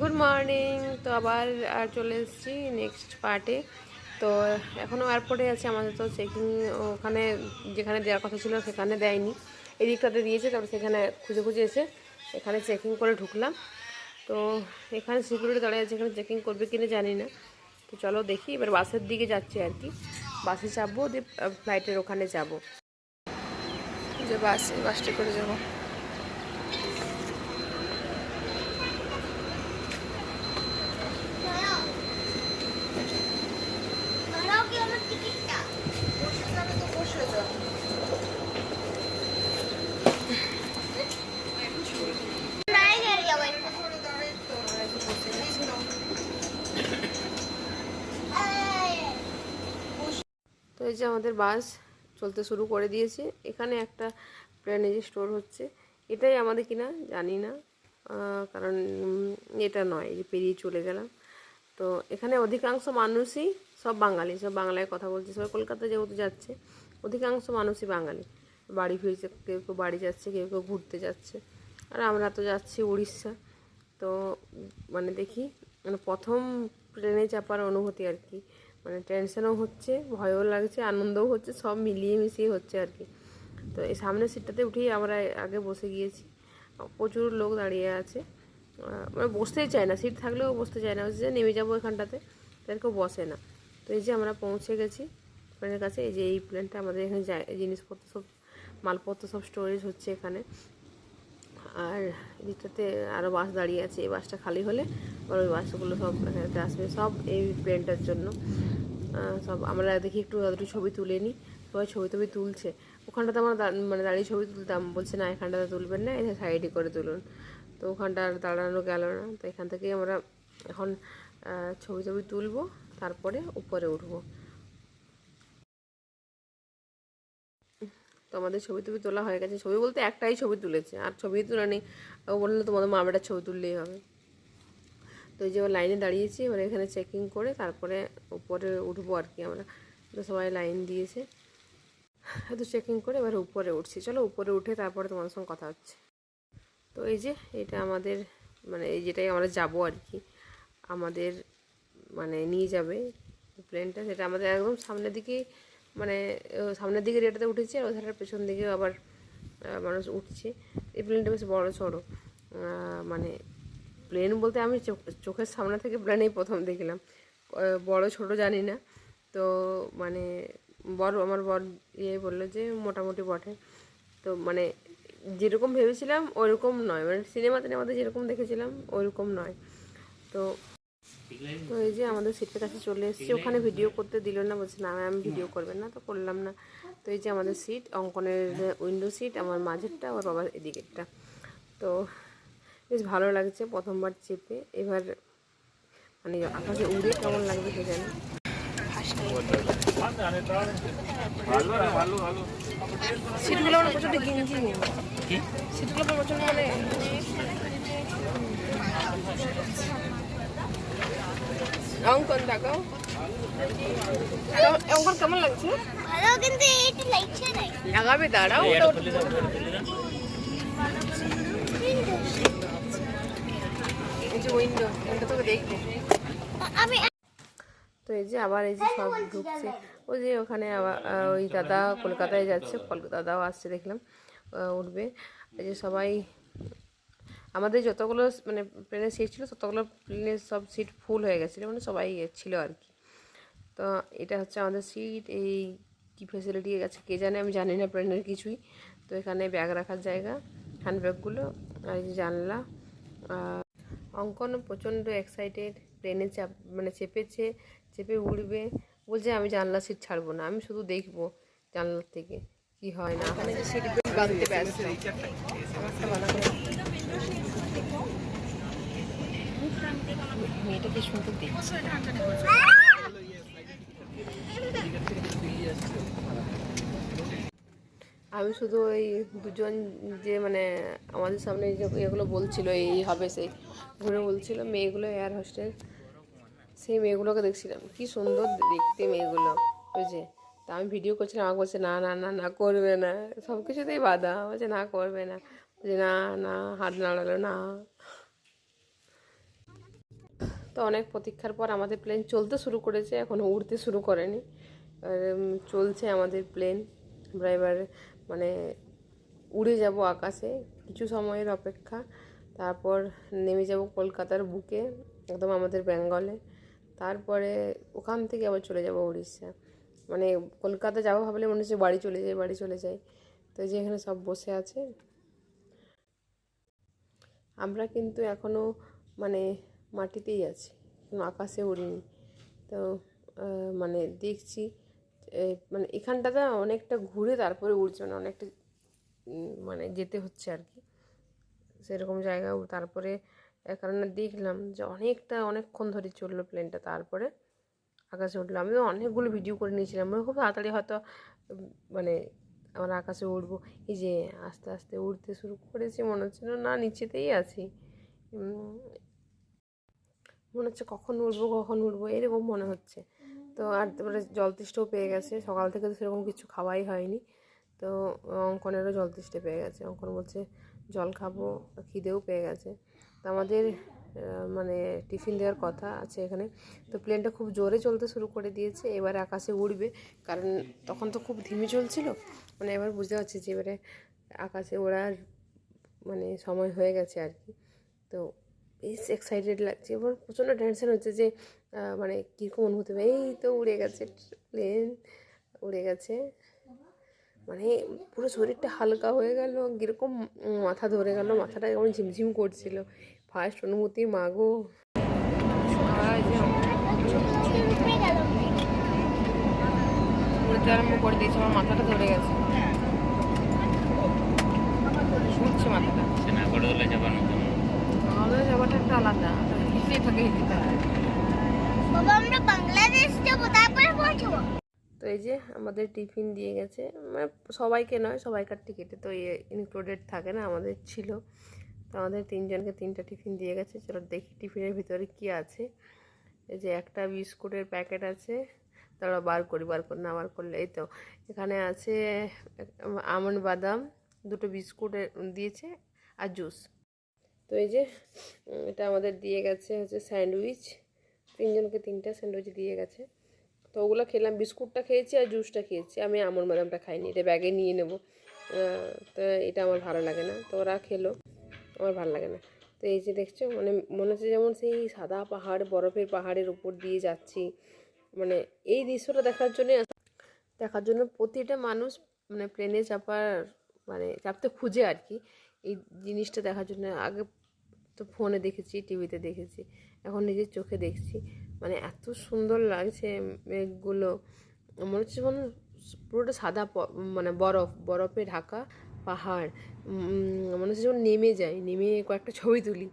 Good morning তো আবার আর চলে এসেছি নেক্সট পার্টে তো এখনও এয়ারপোর্টে আছে, আমাদের তো চেকিং ওখানে যেখানে দেওয়ার কথা ছিল সেখানে দেয়নি। এই দিকটাতে দিয়েছে, তারপর সেখানে খুঁজে খুঁজে এসে এখানে চেকিং করে ঢুকলাম। তো এখানে সিকিউরিটি দাঁড়িয়ে আছে, এখানে চেকিং করবে কিনা জানি না। তো চলো দেখি, এবার বাসের দিকে যাচ্ছি আর কি। বাসে চাপবো, দিয়ে ফ্লাইটের ওখানে যাব। যে বাসে, বাসটি করে যাব ধরাও কি আমার টিকিটটা নাই দাঁড়িয়ে যাব একটু। এই, তো এই যে আমাদের বাস চলতে শুরু করে দিয়েছে। এখানে একটা প্লেনে যে স্টোর হচ্ছে। এটাই আমাদের কিনা জানি না কারণ এটা নয় যে পেরিয়ে চলে গেলাম। তো এখানে অধিকাংশ মানুষই সব বাঙালি, সব বাংলায় কথা বলছে। সবাই কলকাতা যেহেতু যাচ্ছে, অধিকাংশ মানুষই বাঙালি। বাড়ি ফিরছে, কেউ কেউ বাড়ি যাচ্ছে, কেউ কেউ ঘুরতে যাচ্ছে। আর আমরা তো যাচ্ছি উড়িষ্যা। তো মানে দেখি মানে প্রথম ট্রেনে চাপার অনুভূতি আর কি। মানে টেনশনও হচ্ছে, ভয়ও লাগছে, আনন্দও হচ্ছে, সব মিলিয়ে মিশিয়ে হচ্ছে আর কি। তো এই সামনের সিটটাতে উঠেই আমরা আগে বসে গিয়েছি। প্রচুর লোক দাঁড়িয়ে আছে। মানে বসতেই চায় না সিট থাকলেও বসতে চায় না। যে নেমে যাব এখানটাতে, তাদের কেউ বসে না। তো এই যে আমরা পৌঁছে গেছি প্লেনের কাছে, এই যে এই প্লেনটা আমাদের এখানে জিনিসপত্র সব, মালপত্র সব স্টোরেজ হচ্ছে এখানে। আর এদিকটাতে আরও বাস দাঁড়িয়ে আছে, এই বাসটা খালি হলে আবার ওই বাসগুলো সব এখানে আসবে, সব এই প্লেনটার জন্য। সব আমরা দেখি একটু একটু ছবি তুলে নিই সবাই ছবি টবি তুলছে। ওখানটাতে আমরা মানে দাঁড়িয়ে ছবি তুলতাম, বলছে না এখানটাতে তুলবেন না এটা সাইডে করে তুলুন। তো ওখানটা আর দাঁড়ানো গেল না, তো এখান থেকেই আমরা এখন ছবি টবি তুলবো, তারপরে উপরে উঠবো। আমাদের ছবি টবি তোলা হয়ে গেছে। ছবি বলতে একটাই ছবি তুলেছে। আর ছবি তোলা নেই। ও বলল তোমাদের মা বেটার ছবি তুললেই হবে। তো এই যে লাইনে দাঁড়িয়েছি, এবার এখানে চেকিং করে তারপরে উপরে উঠবো আর কি আমরা। তো সবাই লাইন দিয়েছে। তো চেকিং করে এবার উপরে উঠছি। চলো উপরে উঠে তারপরে তোমাদের সঙ্গে কথা হচ্ছে। তো এই যে এটা আমাদের মানে এই যেটাই আমরা যাব আর কি, আমাদের মানে নিয়ে যাবে। প্লেনটা সেটা আমাদের একদম সামনের দিকে মানে সামনের দিকে এটাতে উঠেছে, আর ওধারের পেছন দিকেও আবার মানুষ উঠছে। এই প্লেনটা বেশ বড় সড়ো। মানে প্লেন বলতে আমি চোখ- চোখের সামনে থেকে প্লেনেই প্রথম দেখলাম। বড় ছোট জানি না। তো মানে বড় আমার বর ইয়ে বলল যে, মোটামুটি বটে। তো মানে যেরকম ভেবেছিলাম, ওইরকম নয়। মানে সিনেমাতে আমাদের যেরকম দেখেছিলাম, ওইরকম নয়। তো তো এই যে আমাদের সিটের কাছে চলে এসেছি ওখানে ভিডিও করতে দিল না বলছে না ম্যাম ভিডিও করবেন না। তো করলাম না। তো এই যে আমাদের সিট অঙ্কনের উইন্ডো সিট আমার মাঝেরটা আমার বাবার এদিকেরটা। তো বেশ ভালো লাগছে প্রথমবার চেপে। এবার মানে আকাশে উড়ে কেমন লাগবে সে জানি? সিটগুলো মানে প্রচণ্ড গিঞ্জি সিটগুলো প্রচণ্ড মানে অঙ্কন দেখো অঙ্কন কেমন লাগছে ভালো কিন্তু এইটা লাগছে না লাগাবে দাঁড়াও ওটা ওটা- এই যে উইন্ডো এটা তোকে দেখব আমি তো এই যে আবার এই যে সব ঢুকছে। ওই যে ওখানে আবার ওই দাদা কলকাতায় যাচ্ছে কলকাতা দাদাও আসছে দেখলাম। উঠবে। এই যে সবাই আমাদের যতগুলো মানে প্লেনের সিট ছিল, ততগুলো প্লেনের সব সিট ফুল হয়ে গেছিল মানে সবাই ছিল আর কি। তো এটা হচ্ছে আমাদের সিট এই কী ফেসিলিটি আছে কে জানে, আমি জানি না প্লেনের কিছুই। তো এখানে ব্যাগ রাখার জায়গা হ্যান্ড ব্যাগগুলো আর যে জানলা অঙ্কন প্রচণ্ড এক্সাইটেড প্লেনে চাপ মানে চেপেছে, চেপে উড়বে, বলছে আমি জানলা সিট ছাড়বো না, আমি শুধু দেখব জানলার থেকে কি হয় না ওখানে সিট বাঁধতে ব্যস্ত আমারটা বাঁধা করে। মেয়েটাকে দেখছি। আমি শুধু ওই দুজন যে মানে আমাদের সামনে যে এগুলো বলছিল, এই হবে সেই, ঘুরে বলছিল, মেয়েগুলো এয়ার হোস্টেল সেই মেয়েগুলোকে দেখছিলাম। কি সুন্দর দেখতে মেয়েগুলো যে। তা আমি ভিডিও করছিলাম, আমাকে বলছে, না না না না করবে না। সব কিছুতেই বাধা। বলছে, না করবে না। বলছে, না না, হাত নাড়ালো না। তো অনেক প্রতীক্ষার পর আমাদের প্লেন চলতে শুরু করেছে এখনও উড়তে শুরু করেনি। চলছে আমাদের প্লেন আমরা এবার মানে উড়ে যাব আকাশে কিছু সময়ের অপেক্ষা। তারপর নেমে যাব কলকাতার বুকে, একদম আমাদের বেঙ্গলে। তারপরে ওখান থেকে আবার চলে যাব উড়িষ্যা। মানে কলকাতা যাব ভাবলে মনে হচ্ছে বাড়ি চলে যাই, বাড়ি চলে যাই। তো যে এখানে সব বসে আছে। আমরা কিন্তু এখনও মানে মাটিতেই আছে আকাশে উড়িনি। তো মানে দেখছি মানে এখানটাতে অনেকটা ঘুরে তারপরে উড়ছে মানে অনেকটা মানে যেতে হচ্ছে আর কি। সেরকম জায়গা তারপরে কারণে দেখলাম যে অনেকটা অনেকক্ষণ ধরে চলল প্লেনটা তারপরে আকাশে উঠল। আমিও অনেকগুলো ভিডিও করে নিয়েছিলাম আমরা খুব তাড়াতাড়ি হয়তো মানে আমরা আকাশে উঠবো এই যে আস্তে আস্তে উড়তে শুরু করেছি মনে হচ্ছে না, নিচেতেই আছি। মনে হচ্ছে কখন উঠবো কখন উঠবো এরকম মনে হচ্ছে। তো আর তারপরে জল তৃষ্ণও পেয়ে গেছে। সকাল থেকে তো সেরকম কিছু খাওয়াই হয়নি। তো অঙ্কনেরও জল তৃষ্ণে পেয়ে গেছে। অঙ্কন বলছে, জল খাব, খিদেও পেয়ে গেছে। তো আমাদের মানে টিফিন দেওয়ার কথা আছে এখানে। তো প্লেনটা খুব জোরে চলতে শুরু করে দিয়েছে। এবারে আকাশে উড়বে। কারণ তখন তো খুব ধিমে চলছিল। মানে এবার বুঝতে পারছি যে এবারে আকাশে ওড়ার মানে সময় হয়ে গেছে আর কি। তো বেশ এক্সাইটেড লাগছে। এবার প্রচণ্ড টেনশন হচ্ছে যে মানে কীরকম অনুভূতি হবে এই তো উড়ে গেছে প্লেন উড়ে গেছে। মানে পুরো শরীরটা হালকা হয়ে গেল কীরকম মাথা ধরে গেল মাথাটা কেমন ঝিমঝিম করছিল। ফার্স্ট অনুভূতি মাগো। উপরে উড়তে আরম্ভ করে দিয়েছে আমার মাথাটা ধরে গেছে। ঘুরছে মাথাটা। না করে দিলে যাবার আলাদা। হিসেবে থাকে বাবা আমরা বাংলাদেশ যাব তারপরে পৌঁছবো। তো এই যে আমাদের টিফিন দিয়ে গেছে। মানে সবাইকে নয় সবাইকার টিকিটে তো ইনক্লুডেড থাকে না আমাদের ছিল। তো আমাদের তিনজনকে তিনটা টিফিন দিয়ে গেছে। চলো দেখি টিফিনের ভিতরে কি আছে। এই যে একটা বিস্কুটের প্যাকেট আছে। তারপর বার করি বার করি না বার করলে এই তো। এখানে আছে আমন্ড বাদাম দুটো বিস্কুট দিয়েছে আর জুস তো এই যে এটা আমাদের দিয়ে গেছে হচ্ছে স্যান্ডউইচ। তিনজনকে তিনটা স্যান্ডউইচ দিয়ে গেছে। তো ওগুলো খেলাম, বিস্কুটটা খেয়েছি আর জুসটা খেয়েছি। আমি আমন বাদামটা খাইনি, এটা ব্যাগে নিয়ে নেব। তো এটা আমার ভালো লাগে না। তো ওরা খেলো, আমার ভালো লাগে না। তো এই যে দেখছ মানে মনে হচ্ছে যেমন সেই সাদা পাহাড়, বরফের পাহাড়ের উপর দিয়ে যাচ্ছি। মানে এই দৃশ্যটা দেখার জন্য দেখার জন্য প্রতিটা মানুষ মানে প্লেনে চাপার মানে চাপতে খুঁজে আর কি। এই জিনিসটা দেখার জন্য আগে তো ফোনে দেখেছি, টিভিতে দেখেছি, এখন নিজের চোখে দেখছি। মানে এত সুন্দর লাগছে মেঘগুলো। মনে হচ্ছে যেমন পুরোটা সাদা মানে বরফ, বরফে ঢাকা পাহাড়। মনে হচ্ছে যেমন নেমে যায় নেমে কয়েকটা ছবি তুলি।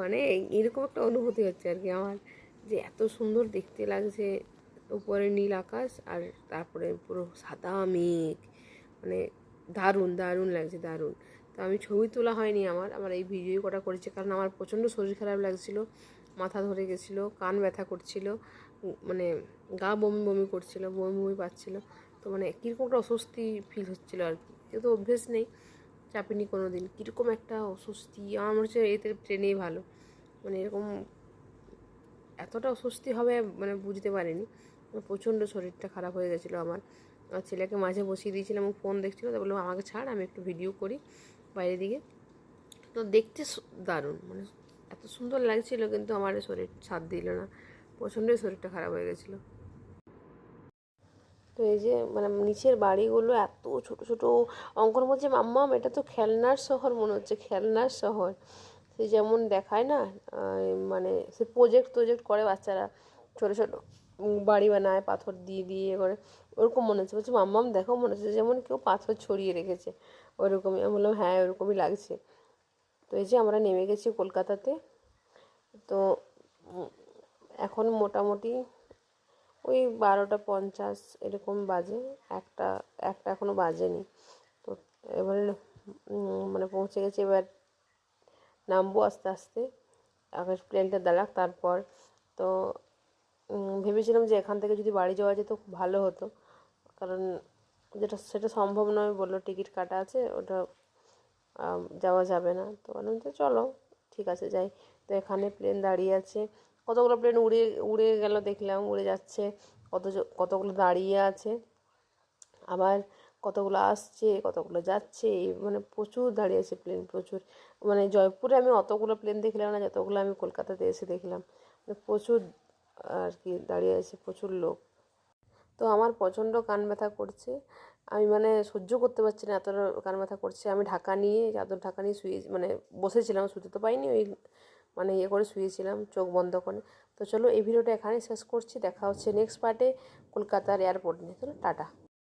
মানে এরকম একটা অনুভূতি হচ্ছে আর কি আমার, যে এত সুন্দর দেখতে লাগছে। উপরে নীল আকাশ আর তারপরে পুরো সাদা মেঘ। মানে দারুণ দারুণ লাগছে, দারুণ। তো আমি ছবি তোলা হয়নি আমার আমার এই ভিডিও কটা করেছে। কারণ আমার প্রচণ্ড শরীর খারাপ লাগছিল, মাথা ধরে গেছিল, কান ব্যথা করছিল মানে গা বমি বমি করছিল, বমি বমি পাচ্ছিল। তো মানে কীরকম একটা অস্বস্তি ফিল হচ্ছিল আর কি। যেহেতু অভ্যেস নেই চাপিনি কোনো দিন কীরকম একটা অস্বস্তি, আমার মনে হচ্ছে এতে ট্রেনেই ভালো। মানে এরকম এতটা অস্বস্তি হবে মানে বুঝতে পারিনি। প্রচণ্ড শরীরটা খারাপ হয়ে গেছিল আমার। ছেলেকে মাঝে বসিয়ে দিয়েছিলাম ফোন দেখছিলো, তো বললাম আমাকে ছাড়, আমি একটু ভিডিও করি। বাইরের দিকে। তো দেখতে দারুণ। মানে এত সুন্দর লাগছিল কিন্তু আমার শরীর ছাদ দিল না। প্রচণ্ডই শরীরটা খারাপ হয়ে গেছিল। তো এই যে মানে নিচের বাড়িগুলো এত ছোট ছোট অঙ্কন বলছে, মাম্মাম, এটা তো খেলনার শহর মনে হচ্ছে, খেলনার শহর। সে যেমন দেখায় না মানে সে প্রজেক্ট প্রজেক্ট করে বাচ্চারা, ছোটো ছোটো। বাড়ি বানায়, পাথর দিয়ে দিয়ে করে। ওরকম মনে হচ্ছে। বলছে, মাম্মাম, দেখো মনে হচ্ছে যেমন কেউ পাথর ছড়িয়ে রেখেছে। ওরকমই। আমি বললাম হ্যাঁ ওরকমই লাগছে। তো এই যে আমরা নেমে গেছি কলকাতাতে। তো এখন মোটামুটি ওই বারোটা পঞ্চাশ এরকম বাজে। একটা একটা এখনও বাজেনি। তো এবারে মানে পৌঁছে গেছি। এবার নামবো আস্তে আস্তে। আকাশ প্লেনটা দাঁড়াক, তারপর। তো ভেবেছিলাম যে এখান থেকে যদি বাড়ি যাওয়া যেত, খুব ভালো হতো। কারণ যেটা, সেটা সম্ভব নয় বলল, টিকিট কাটা আছে, ওটা যাওয়া যাবে না। তো বললাম যে চলো, ঠিক আছে, যাই। তো এখানে প্লেন দাঁড়িয়ে আছে। কতগুলো প্লেন উড়ে উড়ে গেল দেখলাম, উড়ে যাচ্ছে। কত কতগুলো দাঁড়িয়ে আছে। আবার কতগুলো আসছে, কতগুলো যাচ্ছে মানে প্রচুর দাঁড়িয়ে আছে প্লেন প্রচুর। মানে জয়পুরে আমি অতগুলো প্লেন দেখলাম না, যতগুলো আমি কলকাতাতে এসে দেখলাম। মানে প্রচুর আর কি, দাঁড়িয়ে আছে প্রচুর লোক। তো আমার প্রচণ্ড কান ব্যথা করছে। আমি মানে সহ্য করতে পারছি না, এতটা কান ব্যথা করছে। আমি ঢাকা নিয়ে চাদর ঢাকা নিয়ে শুয়ে মানে বসেছিলাম, শুতে তো পাইনি ওই মানে ইয়ে করে শুয়েছিলাম, চোখ বন্ধ করে। তো চলো এই ভিডিওটা এখানেই শেষ করছি, দেখা হচ্ছে নেক্সট পার্টে কলকাতার এয়ারপোর্ট নিয়ে। চলো, টাটা।